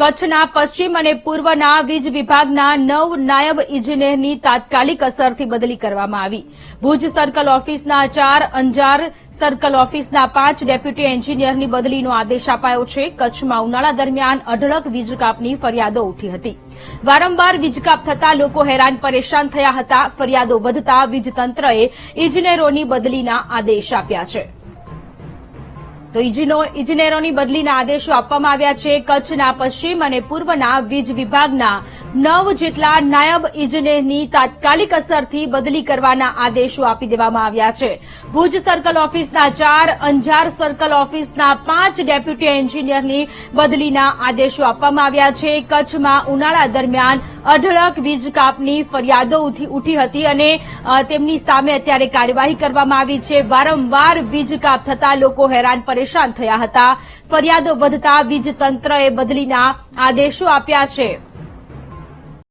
કચ્છના પશ્ચિમ અને પૂર્વના વીજ વિભાગના નવ નાયબ ઇજનેરની તાત્કાલિક અસરથી બદલી કરવામાં આવી. ભુજ સર્કલ ઓફિસના ચાર, અંજાર સર્કલ ઓફિસના પાંચ ડેપ્યુટી એન્જિનિયરની બદલીનો આદેશ અપાયો છે. કચ્છમાં ઉનાળા દરમિયાન અઢળક વીજ કાપની ફરિયાદો ઉઠી હતી. વારંવાર વીજ કાપ થતા લોકો હેરાન પરેશાન થયા હતા. ફરિયાદો વધતા વીજતંત્રએ ઇજનેરોની બદલીના આદેશ આપ્યા છે. તો ઇજનો ઇજનેરોની બદલીના આદેશો આપવામાં આવ્યા છે કચ્છના પશ્ચિમ અને પૂર્વના વીજ વિભાગના નવ જેટલા નાયબ ઇજનેરની તાત્કાલિક અસરથી બદલી કરવાના આદેશો આપી દેવામાં આવ્યા છે. ભુજ સર્કલ ઓફિસના ચાર, અંજાર સર્કલ ઓફિસના પાંચ ડેપ્યુટી એન્જિનિયરની બદલીના આદેશો આપવામાં આવ્યા છે. કચ્છમાં ઉનાળા દરમિયાન અઢળક વીજ કાપની ફરિયાદો ઉઠી હતી અને તેમની સામે અત્યારે કાર્યવાહી કરવામાં આવી છે. વારંવાર વીજ કાપ થતા લોકો હેરાન પરેશાન થયા હતા. ફરિયાદો વધતા વીજ તંત્રએ બદલીના આદેશો આપ્યા છે.